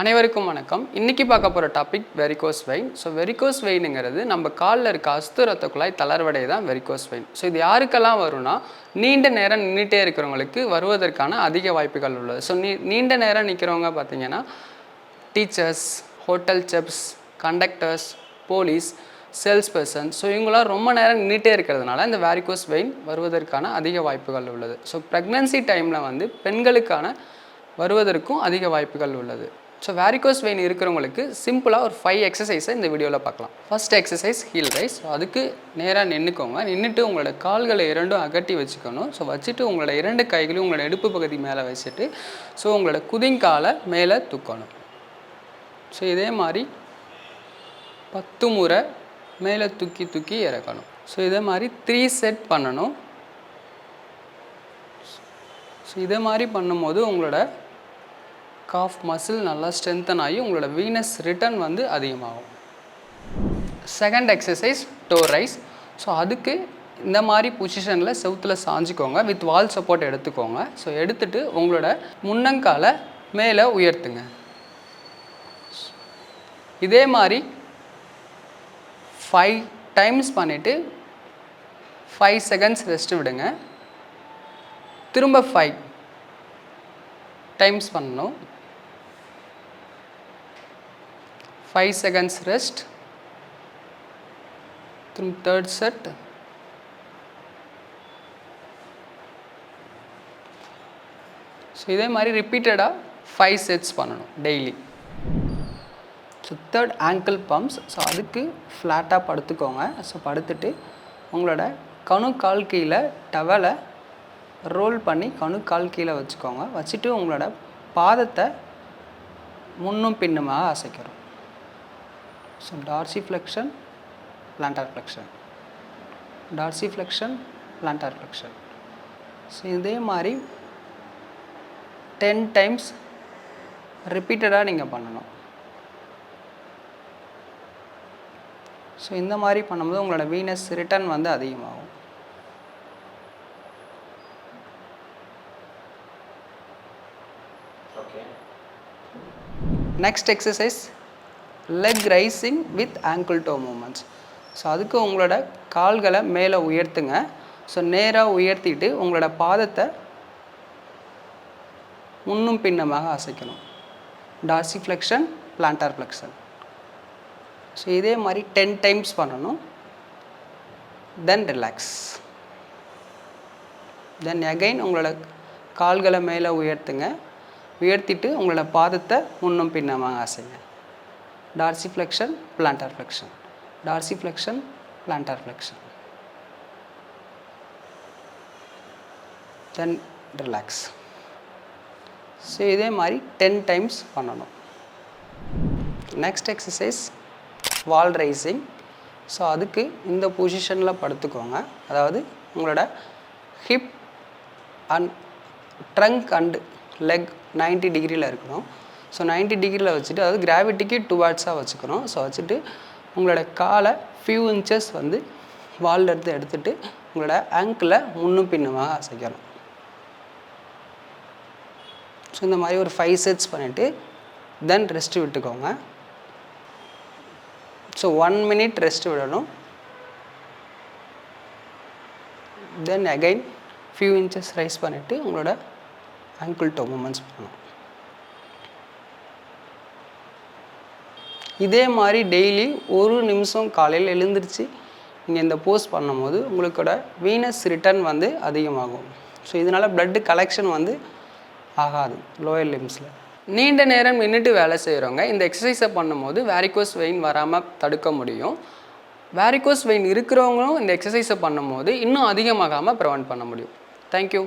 அனைவருக்கும் வணக்கம். இன்னைக்கு பார்க்க போகிற topic varicose vein so varicose வெயினுங்கிறது நம்ம காலில் இருக்க அஸ்து ரத்த குழாய் தளர்வடை தான் வெரிகோஸ் வெயின் ஸோ இது யாருக்கெல்லாம் வரும்னா நீண்ட நேரம் நின்றுட்டே இருக்கிறவங்களுக்கு வருவதற்கான அதிக வாய்ப்புகள் உள்ளது. ஸோ நீ நீண்ட நேரம் நிற்கிறவங்க பார்த்தீங்கன்னா teachers hotel chefs conductors police sales person so இவங்களாம் ரொம்ப நேரம் நின்றுட்டே இருக்கிறதுனால இந்த வேரிகோஸ் வெயின் வருவதற்கான அதிக வாய்ப்புகள் உள்ளது. ஸோ ப்ரெக்னன்சி டைமில் வந்து பெண்களுக்கான வருவதற்கும் அதிக வாய்ப்புகள் உள்ளது. ஸோ வேரிகோஸ் வெயின் இருக்கிறவங்களுக்கு சிம்பிளாக ஒரு ஃபைவ் எக்ஸசைஸை இந்த வீடியோவில் பார்க்கலாம். First exercise heel raise so அதுக்கு நேராக நின்றுக்கோங்க நின்றுட்டு உங்களோட கால்களை இரண்டும் அகட்டி வச்சுக்கணும். ஸோ வச்சுட்டு உங்களோட இரண்டு கைகளையும் உங்களோட இடுப்பு பகுதி மேலே வச்சுட்டு ஸோ உங்களோட குதிங்காலை மேலே தூக்கணும். ஸோ இதே மாதிரி பத்து முறை மேலே தூக்கி தூக்கி இறக்கணும். ஸோ இதே மாதிரி த்ரீ செட் பண்ணணும். ஸோ இதே மாதிரி பண்ணும்போது உங்களோட காஃப் மசில் நல்லா ஸ்ட்ரென்தன் ஆகி உங்களோட வீனஸ் ரிட்டர்ன் வந்து அதிகமாகும். Second exercise toe raise so அதுக்கு இந்த மாதிரி பொசிஷனில் செவுத்தில் சாஞ்சிக்கோங்க. வித் வால் சப்போர்ட் எடுத்துக்கோங்க. ஸோ எடுத்துட்டு உங்களோட முன்னங்காலை மேலே உயர்த்துங்க. இதே மாதிரி ஃபைவ் டைம்ஸ் பண்ணிவிட்டு ஃபைவ் செகண்ட்ஸ் ரெஸ்ட் விடுங்க. திரும்ப ஃபைவ் டைம்ஸ் பண்ணணும். Five seconds rest through third set so இதே மாதிரி ரிப்பீட்டடாக ஃபைவ் செட்ஸ் பண்ணணும் daily so third ankle pumps so அதுக்கு ஃப்ளாட்டாக படுத்துக்கோங்க. ஸோ படுத்துட்டு உங்களோட கணு கால் கீழே டவலை ரோல் பண்ணி கணு கால் கீழே வச்சுக்கோங்க. வச்சுட்டு உங்களோட பாதத்தை முன்னும் பின்னுமாக அசைக்கிறோம் so dorsi flexion plantar flexion dorsi flexion plantar flexion so இதே மாதிரி டென் டைம்ஸ் ரிப்பீட்டடாக நீங்கள் பண்ணணும். ஸோ இந்த மாதிரி பண்ணும்போது உங்களோட வீனஸ் ரிட்டர்ன் வந்து அதிகமாகும். Next exercise leg raising with ankle toe movements so அதுக்கு உங்களோட கால்களை மேலே உயர்த்துங்க. ஸோ நேராக உயர்த்திட்டு உங்களோட பாதத்தை முன்னும் பின்னமாக அசைக்கணும். Dorsi flexion plantar flexion so இதே மாதிரி டென் டைம்ஸ் பண்ணணும். தென் ரிலாக்ஸ் தென் அகைன் உங்களோட கால்களை மேலே உயர்த்துங்க. உயர்த்திட்டு உங்களோட பாதத்தை முன்னும் பின்னமாக அசைங்க. Dorsi flexion plantar flexion dorsi flexion plantar flexion then relax so இதே மாதிரி டென் டைம்ஸ் பண்ணணும். Next exercise wall raising so அதுக்கு இந்த பொசிஷனில் படுத்துக்கோங்க. அதாவது உங்களோட hip and trunk and leg 90 டிகிரியில் இருக்கணும். ஸோ 90 டிகிரியில் வச்சுட்டு அதாவது கிராவிட்டிக்கு டுவார்ட்ஸாக வச்சுக்கணும் ஸோ வச்சுட்டு உங்களோட காலை ஃபியூ இன்ச்சஸ் வந்து வால்ல இருந்து எடுத்துட்டு உங்களோட ஆங்கிளை முன்னும் பின்னுமாக அசைக்கணும். ஸோ இந்த மாதிரி ஒரு ஃபைவ் செட்ஸ் பண்ணிவிட்டு தென் ரெஸ்ட் விட்டுக்கோங்க. ஸோ ஒன் மினிட் ரெஸ்ட் விடணும். Then again few inches raise பண்ணிவிட்டு உங்களோட ஆங்கிள் டோ மூமெண்ட்ஸ் பண்ணணும். இதே மாதிரி டெய்லி ஒரு நிமிஷம் காலையில் எழுந்திரிச்சு நீங்கள் இந்த போஸ்ட் பண்ணும்போது உங்களுக்கோட வீனஸ் ரிட்டர்ன் வந்து அதிகமாகும். ஸோ இதனால் ப்ளட்டு கலெக்ஷன் வந்து ஆகாது லோயர் லிம்ஸில் நீண்ட நேரம் நின்றுட்டு வேலை செய்கிறவங்க இந்த எக்ஸசைஸை பண்ணும்போது வேரிகோஸ் வெயின் வராமல் தடுக்க முடியும். வேரிகோஸ் வெயின் இருக்கிறவங்களும் இந்த எக்ஸசைஸை பண்ணும்போது இன்னும் அதிகமாகாமல் ப்ரிவெண்ட் பண்ண முடியும். தேங்க்யூ